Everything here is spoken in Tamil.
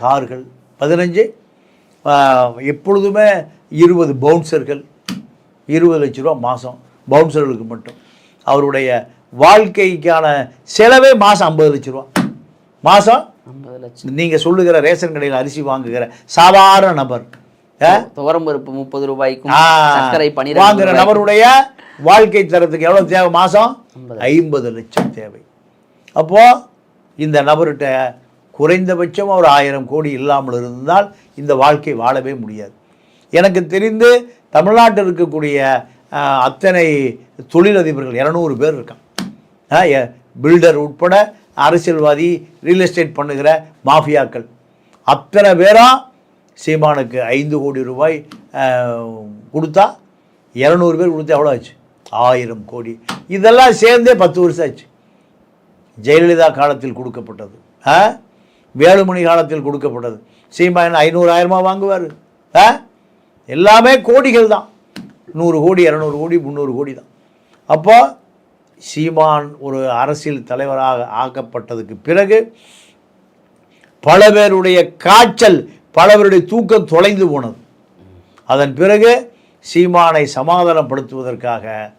கார்கள். பதினஞ்சு எப்பொழுதுமே இருபது பவுன்சர்கள் இருபது லட்ச ரூபா மாதம் பவுன்சர்களுக்கு மட்டும். அவருடைய வாழ்க்கைக்கான செலவே மாதம் ஐம்பது லட்ச ரூபா. மாதம் ஐம்பது லட்சம். நீங்கள் சொல்லுகிற ரேஷன் கடையில் அரிசி வாங்குகிற சாதாரண நபர். ஆ? துவரம் பருப்பு முப்பது ரூபாய்க்கும் ஆ, சர்க்கரை வாங்குற நபருடைய வாழ்க்கை தரத்துக்கு எவ்வளவு தேவை மாசம்? ஐம்பது லட்சம். தேவை. அப்போ இந்த நபர்கிட்ட குறைந்தபட்சம் ஒரு ஆயிரம் கோடி இல்லாமல் இருந்தால் இந்த வாழ்க்கை வாழவே முடியாது. எனக்கு தெரிந்து தமிழ்நாட்டில் இருக்கக்கூடிய அத்தனை தொழிலதிபர்கள் இரநூறு பேர் இருக்கான் பில்டர் உட்பட அரசியல்வாதி ரியல் எஸ்டேட் பண்ணுகிற மாஃபியாக்கள். அத்தனை பேராக சீமானுக்கு ஐந்து கோடி ரூபாய் கொடுத்தா இரநூறு பேர் கொடுத்தா எவ்வளோ ஆச்சு? ஆயிரம் கோடி. இதெல்லாம் சேர்ந்தே பத்து வருஷம் ஆச்சு. ஜெயலலிதா காலத்தில் கொடுக்கப்பட்டது. ஆ? வேலுமணி காலத்தில் கொடுக்கப்பட்டது. சீமா ஐநூறாயிரமாக ஐநூறு வாங்குவார்? ஆ? எல்லாமே கோடிகள் தான். நூறு கோடி இரநூறு கோடி முந்நூறு கோடி தான். அப்போ சீமான் ஒரு அரசியல் தலைவராக ஆக்கப்பட்டதுக்கு பிறகு பல பேருடைய காய்ச்சல் பல பேருடைய தூக்கம் தொலைந்து போனது. அதன் பிறகு சீமானை சமாதானப்படுத்துவதற்காக